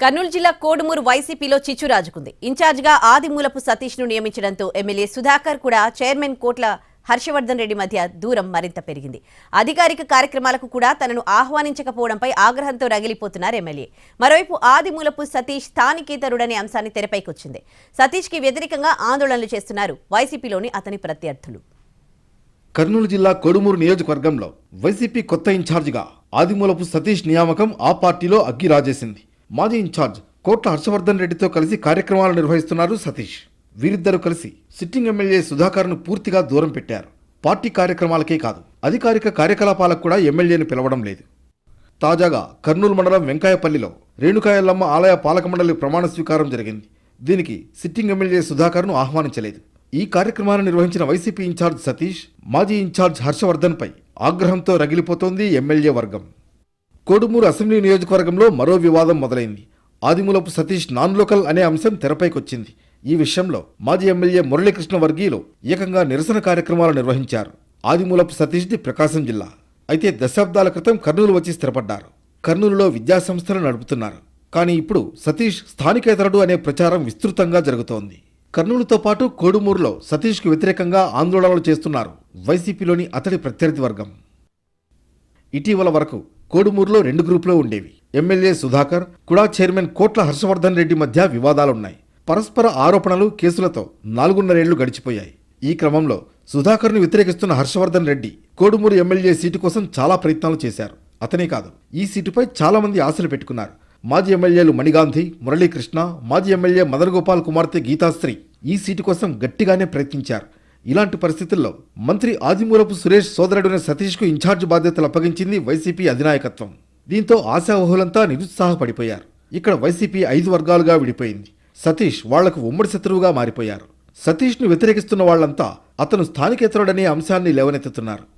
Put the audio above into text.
కర్నూలు జిల్లా కోడుమూరు వైసీపీలో చిచ్చు రాజుకుంది. ఇన్ఛార్జిగా ఆదిమూలపు సతీష్ను నియమించడంతో ఎమ్మెల్యే సుధాకర్ కూడా చైర్మన్ కోట్ల హర్షవర్ధన్ రెడ్డి మధ్య దూరం మరింత పెరిగింది. అధికారిక కార్యక్రమాలకు కూడా తనను ఆహ్వానించకపోవడంపై ఆగ్రహంతో రగిలిపోతున్నారు ఎమ్మెల్యే. మరోవైపు ఆదిమూలపు సతీష్ స్థానికేతరుడనే అంశాన్ని తెరపైకొచ్చింది. సతీష్కి వ్యతిరేకంగా ఆందోళనలు చేస్తున్నారు వైసీపీలోని అతని ప్రత్యర్థులు. కర్నూలు జిల్లా కొడుమూరు నియోజకవర్గంలో వైసీపీ కొత్త ఇన్ఛార్జిగా ఆదిమూలపు సతీష్ నియామకం ఆ పార్టీలో అగ్గిరాజేసింది. మాజీ ఇన్ఛార్జ్ కోట్ల హర్షవర్ధన్ రెడ్డితో కలిసి కార్యక్రమాలు నిర్వహిస్తున్నారు సతీష్. వీరిద్దరూ కలిసి సిట్టింగ్ ఎమ్మెల్యే సుధాకర్ను పూర్తిగా దూరం పెట్టారు. పార్టీ కార్యక్రమాలకే కాదు అధికారిక కార్యకలాపాలకు కూడా ఎమ్మెల్యేను పిలవడం లేదు. తాజాగా కర్నూలు మండలం వెంకాయపల్లిలో రేణుకాయలమ్మ ఆలయ పాలక మండలి ప్రమాణ స్వీకారం జరిగింది. దీనికి సిట్టింగ్ ఎమ్మెల్యే సుధాకర్ను ఆహ్వానించలేదు. ఈ కార్యక్రమాన్ని నిర్వహించిన వైసీపీ ఇన్ఛార్జ్ సతీష్ మాజీ ఇన్ఛార్జ్ హర్షవర్ధన్పై ఆగ్రహంతో రగిలిపోతోంది ఎమ్మెల్యే వర్గం. కోడుమూరు అసెంబ్లీ నియోజకవర్గంలో మరో వివాదం మొదలైంది. ఆదిమూలపు సతీష్ నాన్ లోకల్ అనే అంశం తెరపైకొచ్చింది. ఈ విషయంలో మాజీ ఎమ్మెల్యే మురళీకృష్ణ వర్గీయులు ఏకంగా నిరసన కార్యక్రమాలు నిర్వహించారు. ఆదిమూలపు సతీష్ది ప్రకాశం జిల్లా. అయితే దశాబ్దాల క్రితం కర్నూలు వచ్చి స్థిరపడ్డారు. కర్నూలులో విద్యాసంస్థలు నడుపుతున్నారు. కానీ ఇప్పుడు సతీష్ స్థానికేతరుడు అనే ప్రచారం విస్తృతంగా జరుగుతోంది. కర్నూలుతో పాటు కోడుమూరులో సతీష్కు వ్యతిరేకంగా ఆందోళనలు చేస్తున్నారు వైసీపీలోని అతడి ప్రత్యర్థి వర్గం. ఇటీవల వరకు కోడుమూరులో రెండు గ్రూపులో ఉండేవి. ఎమ్మెల్యే సుధాకర్ కుడా చైర్మన్ కోట్ల హర్షవర్ధన్ రెడ్డి మధ్య వివాదాలున్నాయి. పరస్పర ఆరోపణలు కేసులతో నాలుగున్నరేళ్ళు గడిచిపోయాయి. ఈ క్రమంలో సుధాకర్ను వ్యతిరేకిస్తున్న హర్షవర్ధన్ రెడ్డి కోడుమూరు ఎమ్మెల్యే సీటు కోసం చాలా ప్రయత్నాలు చేశారు. అతనే కాదు ఈ సీటుపై చాలామంది ఆశలు పెట్టుకున్నారు. మాజీ ఎమ్మెల్యేలు మణిగాంధీ మురళీకృష్ణ మాజీ ఎమ్మెల్యే మదన్ గోపాల్ కుమార్తె గీతాశ్రీ ఈ సీటు కోసం గట్టిగానే ప్రయత్నించారు. ఇలాంటి పరిస్థితుల్లో మంత్రి ఆదిమూలపు సురేష్ సోదరుడైన సతీష్కు ఇన్ఛార్జ్ బాధ్యతలు అప్పగించింది వైసీపీ అధినాయకత్వం. దీంతో ఆశావహులంతా నిరుత్సాహపడిపోయారు. ఇక్కడ వైసీపీ ఐదు వర్గాలుగా విడిపోయింది. సతీష్ వాళ్ళకు ఉమ్మడి శత్రువుగా మారిపోయారు. సతీష్ను వ్యతిరేకిస్తున్న వాళ్ళంతా అతను స్థానికేతరుడనే అంశాన్ని లేవనెత్తుతున్నారు.